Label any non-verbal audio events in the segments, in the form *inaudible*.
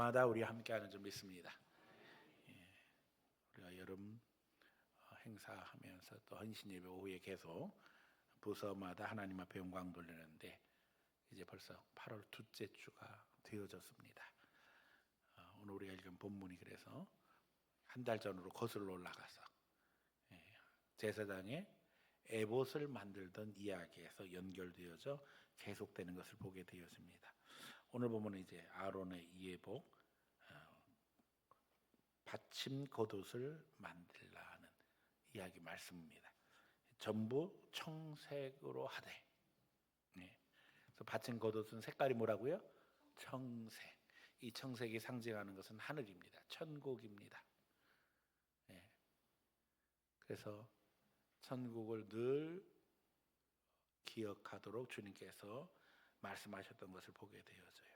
밤마다 우리 함께하는 줄 믿습니다. 예, 우리가 여름 어, 행사하면서 또 헌신 예배 오후에 계속 부서마다 하나님 앞에 영광 돌리는데 이제 벌써 8월 둘째 주가 되어졌습니다. 어, 오늘 우리가 읽은 본문이 그래서 한 달 전으로 거슬러 올라가서 예, 제사장의 에봇을 만들던 이야기에서 연결되어져 계속되는 것을 보게 되었습니다. 오늘 보면 이제 아론의 이해복 어, 받침 겉옷을 만들라는 이야기 말씀입니다. 전부 청색으로 하되. 네. 그래서 받침 겉옷은 색깔이 뭐라고요? 청색. 이 청색이 상징하는 것은 하늘입니다. 천국입니다. 네. 그래서 천국을 늘 기억하도록 주님께서 말씀하셨던 것을 보게 되어져요.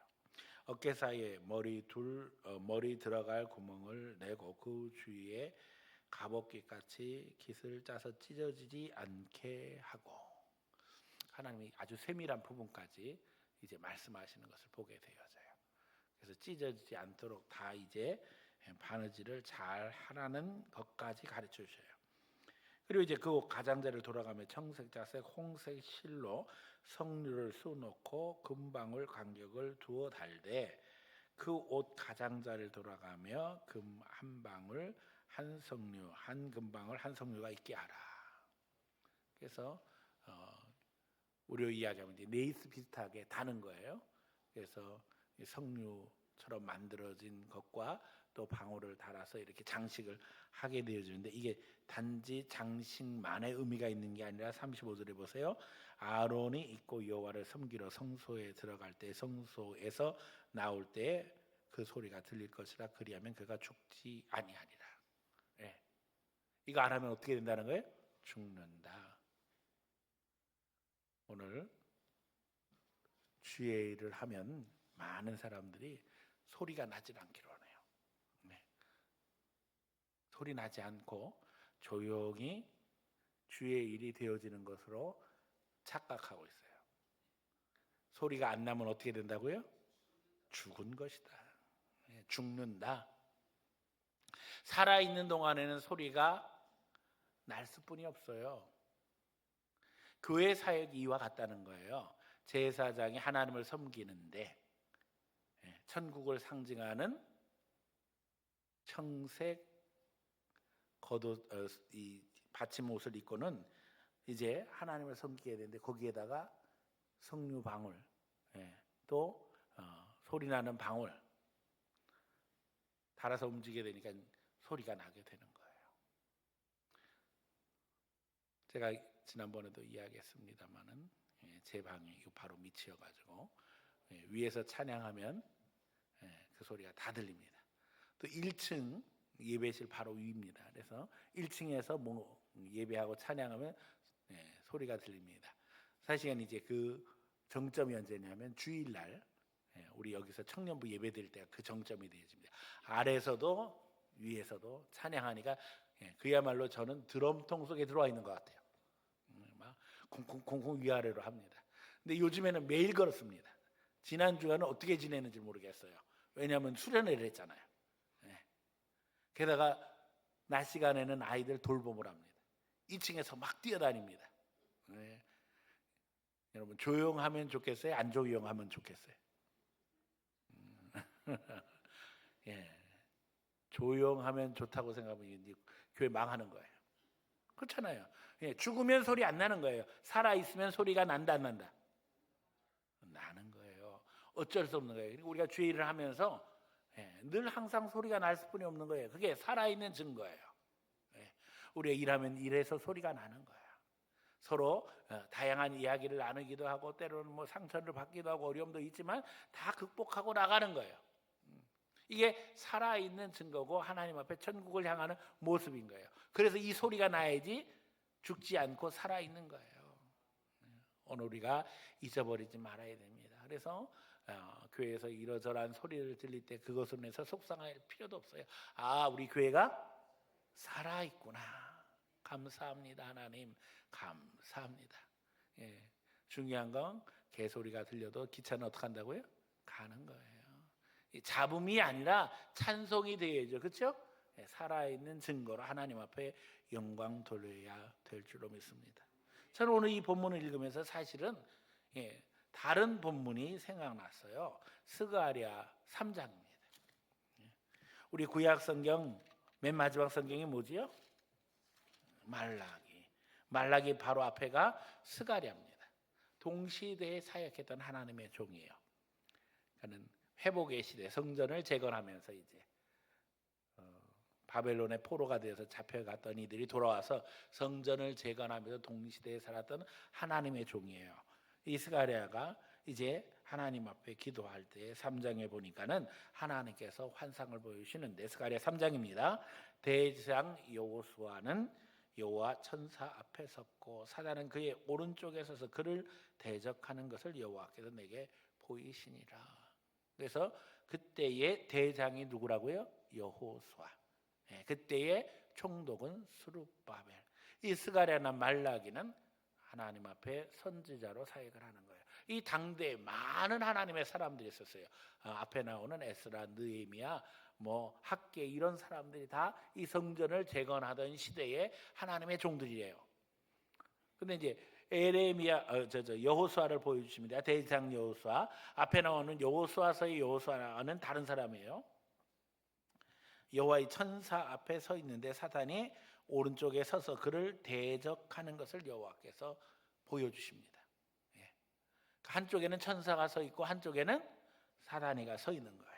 어깨 사이에 머리 둘 어, 머리 들어갈 구멍을 내고 그 주위에 갑옷깃 같이 깃을 짜서 찢어지지 않게 하고 하나님이 아주 세밀한 부분까지 이제 말씀하시는 것을 보게 되어져요. 그래서 찢어지지 않도록 다 이제 바느질을 잘 하라는 것까지 가르쳐 주셔요. 그리고 이제 그옷 가장자리를 돌아가며 청색, 자색, 홍색 실로 석류를 쏘놓고 금방울 간격을 두어 달되 그 옷 가장자리를 돌아가며 금 한 방울 한 석류 한 금방울 한 석류가 있게 하라. 그래서 어, 우리 이야기하면 이제 레이스 비슷하게 다는 거예요. 그래서 이 석류처럼 만들어진 것과 또 방울을 달아서 이렇게 장식을 하게 되어지는데 이게 단지 장식만의 의미가 있는 게 아니라 35절에 보세요. 아론이 입고 여호와를 섬기러 성소에 들어갈 때 성소에서 나올 때 그 소리가 들릴 것이라 그리하면 그가 죽지 아니하리라. 예. 이거 안 하면 어떻게 된다는 거예요? 죽는다. 오늘 주의 일을 하면 많은 사람들이 소리가 나질 않기로 하네요. 네. 소리 나지 않고 조용히 주의 일이 되어지는 것으로 착각하고 있어요. 소리가 안 나면 어떻게 된다고요? 죽은 것이다. 네, 죽는다. 살아 있는 동안에는 소리가 날 수뿐이 없어요. 교회 사역이 이와 같다는 거예요. 제사장이 하나님을 섬기는데 예, 천국을 상징하는 청색 겉옷 어, 이 받침 옷을 입고는 이제 하나님을 섬기게 되는데 거기에다가 석류 방울 예, 또 어, 소리 나는 방울 달아서 움직이게 되니까 소리가 나게 되는 거예요. 제가 지난번에도 이야기했습니다만은 예, 제 방이 바로 밑이어가지고 예, 위에서 찬양하면 예, 그 소리가 다 들립니다. 또 1층 예배실 바로 위입니다. 그래서 1층에서 뭐 예배하고 찬양하면 소리가 들립니다. 사실은 이제 그 정점이 언제냐면 주일날 우리 여기서 청년부 예배 드릴 때가 그 정점이 되어집니다. 아래서도 위에서도 찬양하니까 그야말로 저는 드럼통 속에 들어와 있는 것 같아요. 음, 막 콩콩콩콩 위아래로 합니다. 근데 요즘에는 매일 그렇습니다. 지난 주간은 어떻게 지내는지 모르겠어요. 왜냐하면 수련회를 했잖아요. 네. 게다가 낮 시간에는 아이들 돌봄을 합니다. 2층에서 막 뛰어다닙니다. 네. 여러분 조용하면 좋겠어요? 안 조용하면 좋겠어요? 음. *laughs* 예. 조용하면 좋다고 생각하면 교회 망하는 거예요. 그렇잖아요. 예. 죽으면 소리 안 나는 거예요. 살아 있으면 소리가 난다 안 난다. 나는 거예요. 어쩔 수 없는 거예요. 우리가 일을 하면서 예, 늘 항상 소리가 날 수뿐이 없는 거예요. 그게 살아 있는 증거예요. 예, 우리가 일하면 일해서 소리가 나는 거예요. 서로 어, 다양한 이야기를 나누기도 하고 때로는 뭐 상처를 받기도 하고 어려움도 있지만 다 극복하고 나가는 거예요. 음, 이게 살아있는 증거고 하나님 앞에 천국을 향하는 모습인 거예요. 그래서 이 소리가 나야지 죽지 않고 살아있는 거예요. 오늘 우리가 잊어버리지 말아야 됩니다. 그래서 어, 교회에서 이러저러한 소리를 들릴 때 그것을 내서 속상할 필요도 없어요. 아, 우리 교회가 살아 있구나. 감사합니다, 하나님. 감사합니다. 예, 중요한 건 개소리가 들려도 기차는 어떻게 한다고요? 가는 거예요. 이 잡음이 아니라 찬송이 되어야죠. 그렇죠? 예, 살아있는 증거로 하나님 앞에 영광 돌려야 될 줄로 믿습니다. 저는 오늘 이 본문을 읽으면서 사실은 예, 다른 본문이 생각났어요. 스가랴 3장입니다. 우리 구약 성경 맨 마지막 성경이 뭐지요? 말라기. 말라기 바로 앞에가 스가랴입니다. 동시대에 사역했던 하나님의 종이에요. 그는 회복의 시대 성전을 재건하면서 이제 어, 바벨론의 포로가 되어서 잡혀갔던 이들이 돌아와서 성전을 재건하면서 동시대에 살았던 하나님의 종이에요. 이 스가랴가 이제 하나님 앞에 기도할 때 3장에 보니까는 하나님께서 환상을 보여주시는데 스가랴 3장입니다. 대장 여호수아는 여호와 천사 앞에 섰고 사단은 그의 오른쪽에 서서 그를 대적하는 것을 여호와께서 내게 보이시니라. 그래서 그때의 대장이 누구라고요? 여호수아. 예, 그때의 총독은 수르바벨. 이 스가랴나 말라기는 하나님 앞에 선지자로 사역을 하는 거예요. 이 당대에 많은 하나님의 사람들이 있었어요. 어, 앞에 나오는 에스라, 느헤미야, 뭐 학계 이런 사람들이 다 이 성전을 재건하던 시대에 하나님의 종들이에요. 근데 이제 에레미야 어, 저, 저 여호수아를 보여주십니다. 대장 여호수아 앞에 나오는 여호수아서의 여호수아는 다른 사람이에요. 여호와의 천사 앞에 서 있는데 사탄이 오른쪽에 서서 그를 대적하는 것을 여호와께서 보여주십니다. 예. 한쪽에는 천사가 서 있고 한쪽에는 사탄이가 서 있는 거예요.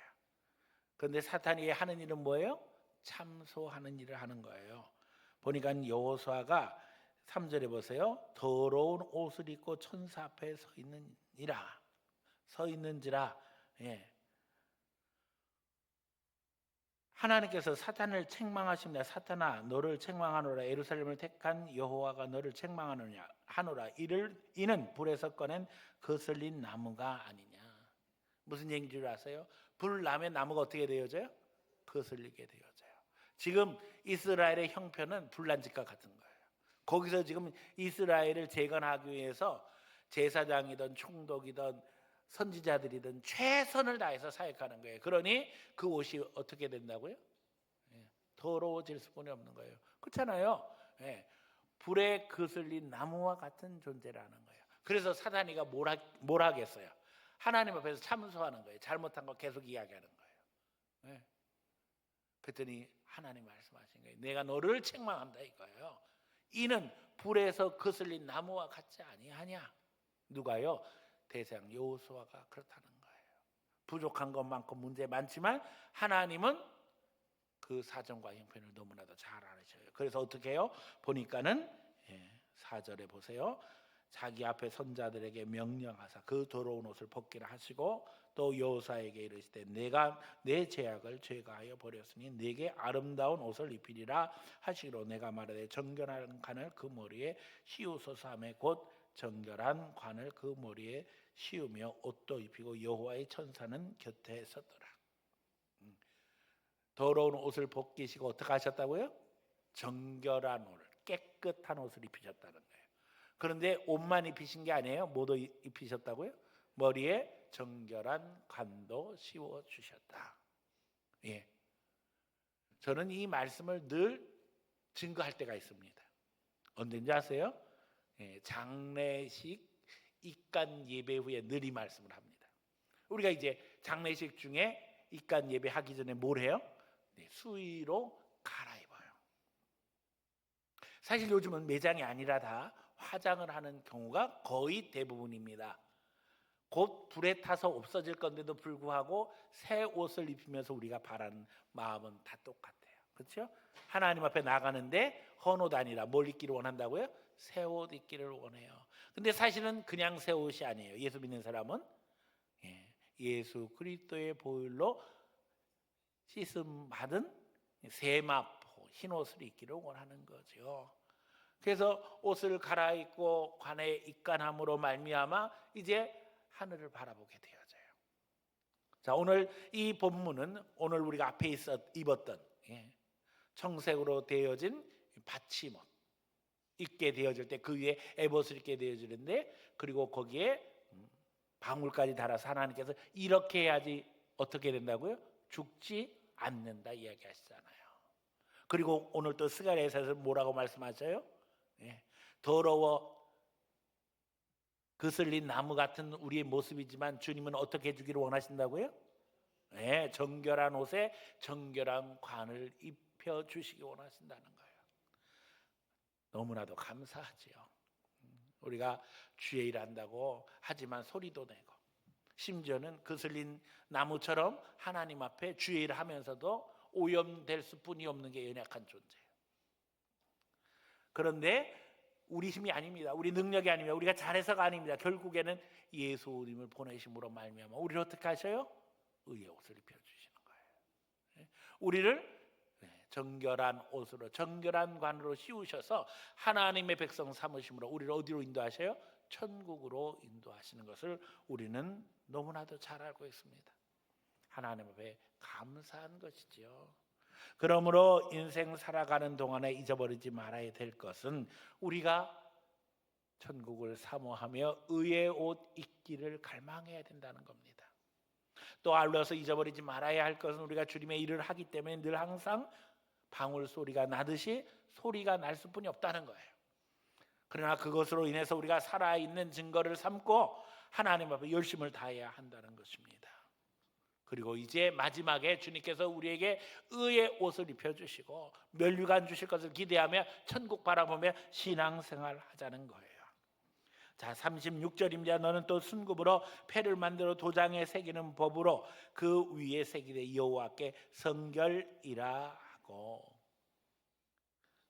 그런데 사탄이 하는 일은 뭐예요? 참소하는 일을 하는 거예요. 보니까 여호수아가 3절에 보세요. 더러운 옷을 입고 천사 앞에 서 있는이라. 서 있는지라. 예. 하나님께서 사탄을 책망하십니다. 사탄아, 너를 책망하노라. 예루살렘을 택한 여호와가 너를 책망하노냐 하노라. 이를 이는 불에서 꺼낸 거슬린 나무가 아니냐. 무슨 얘기인 줄 아세요? 불 나면 나무가 어떻게 되어져요? 거슬리게 되어져요. 지금 이스라엘의 형편은 불난 집과 같은 거예요. 거기서 지금 이스라엘을 재건하기 위해서 제사장이든 총독이든 선지자들이든 최선을 다해서 사역하는 거예요. 그러니 그 옷이 어떻게 된다고요? 예, 더러워질 수뿐이 없는 거예요. 그렇잖아요. 예, 불에 거슬린 나무와 같은 존재라는 거예요. 그래서 사단이가 뭘, 하, 뭘 하겠어요? 하나님 앞에서 참소하는 거예요. 잘못한 거 계속 이야기하는 거예요. 예. 그랬더니 하나님 말씀하신 거예요. 내가 너를 책망한다 이거예요. 이는 불에서 거슬린 나무와 같지 아니하냐? 누가요? 대장 여호수아가 그렇다는 거예요. 부족한 것만큼 문제 많지만 하나님은 그 사정과 형편을 너무나도 잘 알으셔요. 그래서 어떻게 해요? 보니까는 예, 4절에 보세요. 자기 앞에 선자들에게 명령하사 그 더러운 옷을 벗기라 하시고 또 여호사에게 이르시되 내가 내 죄악을 죄가 하여 버렸으니 내게 아름다운 옷을 입히리라 하시기로 내가 말하되 정결한 관을 그 머리에 씌우소서 하매 곧 정결한 관을 그 머리에 씌우며 옷도 입히고 여호와의 천사는 곁에 섰더라. 음. 더러운 옷을 벗기시고 어떻게 하셨다고요? 정결한 옷, 깨끗한 옷을 입히셨다는 거예요. 그런데 옷만 입히신 게 아니에요. 뭐도 입히셨다고요? 머리에 정결한 관도 씌워 주셨다. 예. 저는 이 말씀을 늘 증거할 때가 있습니다. 언제인지 아세요? 예, 장례식 입간 예배 후에 늘 이 말씀을 합니다. 우리가 이제 장례식 중에 입간 예배 하기 전에 뭘 해요? 네, 수의로 갈아입어요. 사실 요즘은 매장이 아니라 다 화장을 하는 경우가 거의 대부분입니다. 곧 불에 타서 없어질 건데도 불구하고 새 옷을 입히면서 우리가 바라는 마음은 다 똑같아요. 그렇죠? 하나님 앞에 나가는데 헌 옷 아니라 뭘 입기를 원한다고요? 새 옷 입기를 원해요. 근데 사실은 그냥 새 옷이 아니에요. 예수 믿는 사람은 예, 예수 그리스도의 보혈로 씻음 받은 세마포 흰 옷을 입기를 원하는 거죠. 그래서 옷을 갈아입고 관에 입간함으로 말미암아 이제 하늘을 바라보게 되어져요. 자 오늘 이 본문은 오늘 우리가 앞에 있었, 입었던 예, 청색으로 되어진 받침옷 입게 되어질 때 그 위에 에봇을 입게 되어지는데 그리고 거기에 음, 방울까지 달아서 하나님께서 이렇게 해야지 어떻게 된다고요? 죽지 않는다 이야기하시잖아요. 그리고 오늘 또 스가랴에서 뭐라고 말씀하셔요? 예, 더러워 그슬린 나무 같은 우리의 모습이지만 주님은 어떻게 해주기를 원하신다고요? 네, 정결한 옷에 정결한 관을 입혀 주시기 원하신다는 거예요. 너무나도 감사하지요. 음, 우리가 주의 일 한다고 하지만 소리도 내고 심지어는 그슬린 나무처럼 하나님 앞에 주의 일을 하면서도 오염될 수뿐이 없는 게 연약한 존재예요. 그런데 우리 힘이 아닙니다. 우리 능력이 아닙니다. 우리가 잘해서가 아닙니다. 결국에는 예수님을 보내심으로 말미암아 우리를 어떻게 하셔요? 의의 옷을 입혀 주시는 거예요. 예? 우리를 네, 정결한 옷으로 정결한 관으로 씌우셔서 하나님의 백성 삼으심으로 우리를 어디로 인도하셔요? 천국으로 인도하시는 것을 우리는 너무나도 잘 알고 있습니다. 하나님 앞에 감사한 것이지요. 그러므로 인생 살아가는 동안에 잊어버리지 말아야 될 것은 우리가 천국을 사모하며 의의 옷 입기를 갈망해야 된다는 겁니다. 또 알러서 잊어버리지 말아야 할 것은 우리가 주님의 일을 하기 때문에 늘 항상 방울 소리가 나듯이 소리가 날 수뿐이 없다는 거예요. 그러나 그것으로 인해서 우리가 살아있는 증거를 삼고 하나님 앞에 열심을 다해야 한다는 것입니다. 그리고 이제 마지막에 주님께서 우리에게 의의 옷을 입혀 주시고 멸류관 주실 것을 기대하며 천국 바라보며 신앙생활 하자는 거예요. 자, 36절입니다. 너는 또 순굽으로 패를 만들어 도장에 새기는 법으로 그 위에 새기되 여호와께 성결이라 하고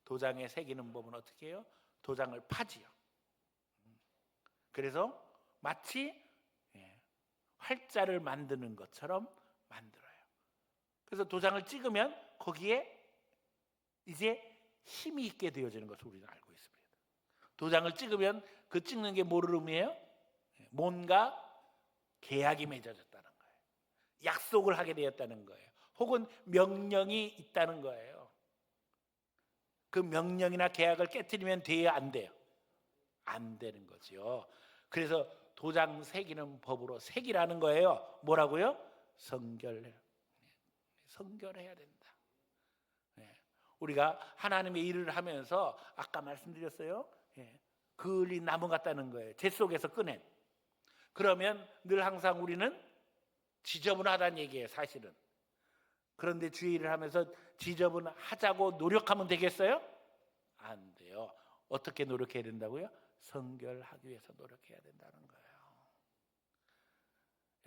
도장에 새기는 법은 어떻게 해요? 도장을 파지요. 그래서 마치 활자를 만드는 것처럼 만들어요. 그래서 도장을 찍으면 거기에 이제 힘이 있게 되어지는 것을 우리는 알고 있습니다. 도장을 찍으면 그 찍는 게 뭐를 의미해요? 뭔가 계약이 맺어졌다는 거예요. 약속을 하게 되었다는 거예요. 혹은 명령이 있다는 거예요. 그 명령이나 계약을 깨뜨리면 돼야 안 돼요. 안 되는 거죠. 그래서 도장 새기는 법으로 새기라는 거예요. 뭐라고요? 성결. 성결해야 된다. 네. 우리가 하나님의 일을 하면서 아까 말씀드렸어요. 예. 그을린 나무 같다는 거예요. 재 속에서 꺼낸. 그러면 늘 항상 우리는 지저분하다는 얘기예요, 사실은. 그런데 주의 일을 하면서 지저분하자고 노력하면 되겠어요? 안 돼요. 어떻게 노력해야 된다고요? 성결하기 위해서 노력해야 된다는 거예요.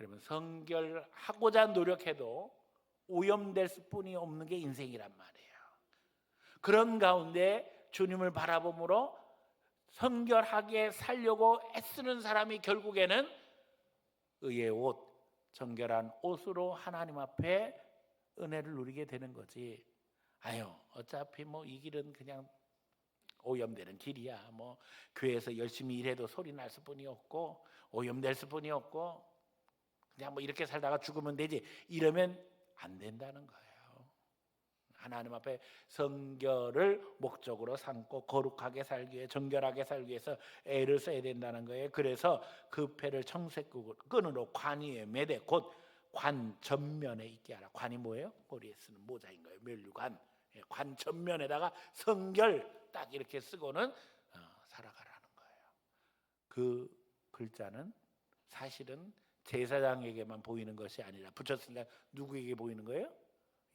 여러분 성결하고자 노력해도 오염될 수뿐이 없는 게 인생이란 말이에요. 그런 가운데 주님을 바라봄으로 성결하게 살려고 애쓰는 사람이 결국에는 의의 옷, 정결한 옷으로 하나님 앞에 은혜를 누리게 되는 거지. 아유, 어차피 뭐 이 길은 그냥 오염되는 길이야. 뭐 교회에서 열심히 일해도 소리 날 수뿐이 없고 오염될 수뿐이 없고 그냥 뭐 이렇게 살다가 죽으면 되지 이러면 안 된다는 거예요. 하나님 앞에 성결을 목적으로 삼고 거룩하게 살기 위해 정결하게 살기 위해서 애를 써야 된다는 거예요. 그래서 그 패를 청색끈으로 관 위에 매대 곧 관 전면에 있게 하라. 관이 뭐예요? 머리에 쓰는 모자인 거예요. 멸류관. 예, 관 전면에다가 성결 딱 이렇게 쓰고는 어, 살아가라는 거예요. 그 글자는 사실은 제사장에게만 보이는 것이 아니라 붙였으니까 누구에게 보이는 거예요?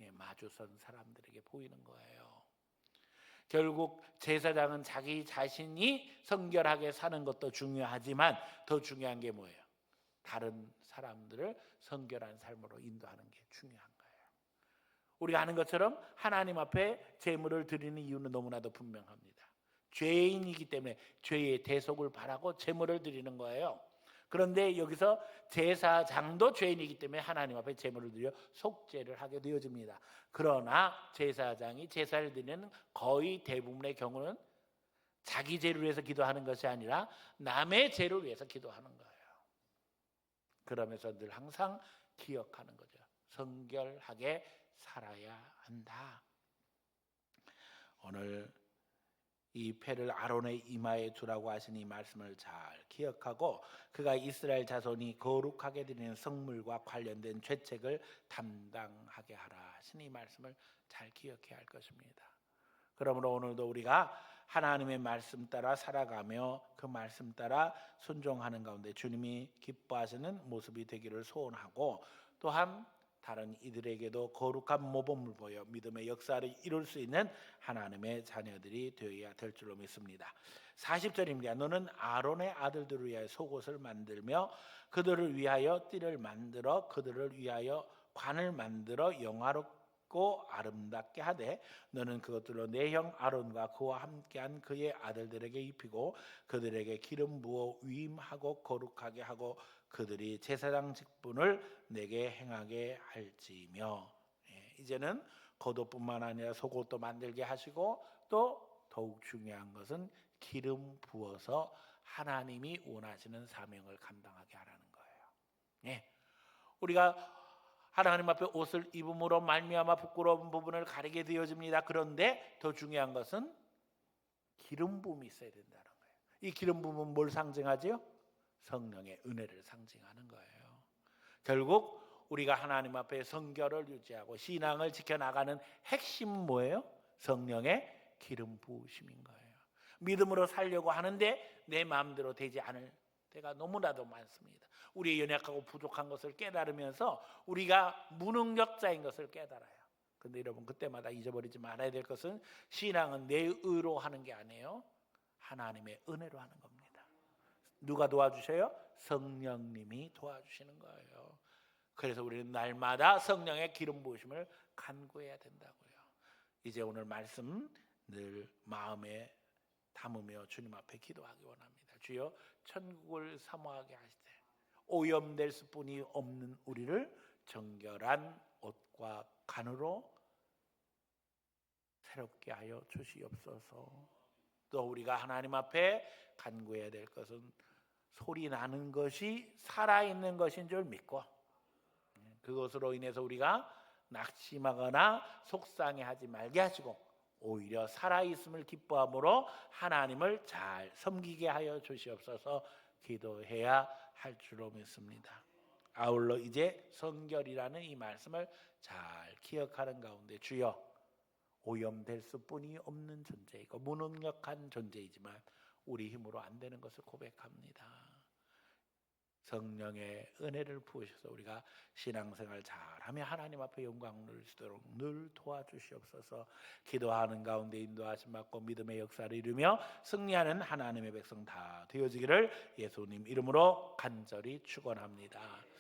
예, 마주선 사람들에게 보이는 거예요. 결국 제사장은 자기 자신이 성결하게 사는 것도 중요하지만 더 중요한 게 뭐예요? 다른 사람들을 성결한 삶으로 인도하는 게 중요한. 우리가 아는 것처럼 하나님 앞에 제물을 드리는 이유는 너무나도 분명합니다. 죄인이기 때문에 죄의 대속을 바라고 제물을 드리는 거예요. 그런데 여기서 제사장도 죄인이기 때문에 하나님 앞에 제물을 드려 속죄를 하게 되어집니다. 그러나 제사장이 제사를 드리는 거의 대부분의 경우는 자기 죄를 위해서 기도하는 것이 아니라 남의 죄를 위해서 기도하는 거예요. 그러면서 늘 항상 기억하는 거죠. 성결하게 살아야 한다. 오늘 이 패를 아론의 이마에 두라고 하신 이 말씀을 잘 기억하고 그가 이스라엘 자손이 거룩하게 드리는 성물과 관련된 죄책을 담당하게 하라 하신 이 말씀을 잘 기억해야 할 것입니다. 그러므로 오늘도 우리가 하나님의 말씀 따라 살아가며 그 말씀 따라 순종하는 가운데 주님이 기뻐하시는 모습이 되기를 소원하고 또한 다른 이들에게도 거룩한 모범을 보여 믿음의 역사를 이룰 수 있는 하나님의 자녀들이 되어야 될 줄로 믿습니다. 40절입니다. 너는 아론의 아들들을 위하여 속옷을 만들며 그들을 위하여 띠를 만들어 그들을 위하여 관을 만들어 영화롭고 아름답게 하되 너는 그것들로 내 형 아론과 그와 함께한 그의 아들들에게 입히고 그들에게 기름 부어 위임하고 거룩하게 하고 그들이 제사장 직분을 내게 행하게 할지며 예, 이제는 겉옷뿐만 아니라 속옷도 만들게 하시고 또 더욱 중요한 것은 기름 부어서 하나님이 원하시는 사명을 감당하게 하라는 거예요. 예. 우리가 하나님 앞에 옷을 입음으로 말미암아 부끄러운 부분을 가리게 되어집니다. 그런데 더 중요한 것은 기름 부음이 있어야 된다는 거예요. 이 기름 부음은 뭘 상징하지요? 성령의 은혜를 상징하는 거예요. 결국 우리가 하나님 앞에 성결을 유지하고 신앙을 지켜나가는 핵심 뭐예요? 성령의 기름 부으심인 거예요. 믿음으로 살려고 하는데 내 마음대로 되지 않을 때가 너무나도 많습니다. 우리의 연약하고 부족한 것을 깨달으면서 우리가 무능력자인 것을 깨달아요. 근데 여러분 그때마다 잊어버리지 말아야 될 것은 신앙은 내 의로 하는 게 아니에요. 하나님의 은혜로 하는 겁니다. 누가 도와주셔요? 성령님이 도와주시는 거예요. 그래서 우리는 날마다 성령의 기름 부으심을 간구해야 된다고요. 이제 오늘 말씀 늘 마음에 담으며 주님 앞에 기도하기 원합니다. 주여 천국을 사모하게 하시되 오염될 수뿐이 없는 우리를 정결한 옷과 간으로 새롭게 하여 주시옵소서. 또 우리가 하나님 앞에 간구해야 될 것은 소리 나는 것이 살아 있는 것인 줄 믿고 그것으로 인해서 우리가 낙심하거나 속상해하지 말게 하시고 오히려 살아 있음을 기뻐함으로 하나님을 잘 섬기게 하여 주시옵소서 기도해야 할 줄로 믿습니다. 아울러 이제 성결이라는 이 말씀을 잘 기억하는 가운데 주여 오염될 수뿐이 없는 존재이고 무능력한 존재이지만 우리 힘으로 안 되는 것을 고백합니다. 성령의 은혜를 부으셔서 우리가 신앙생활 잘하며 하나님 앞에 수 있도록 늘 도와주시옵소서 기도하는 가운데 인도하심 받고 믿음의 역사를 이루며 승리하는 하나님의 백성 다 되어지기를 예수님 이름으로 간절히 축원합니다.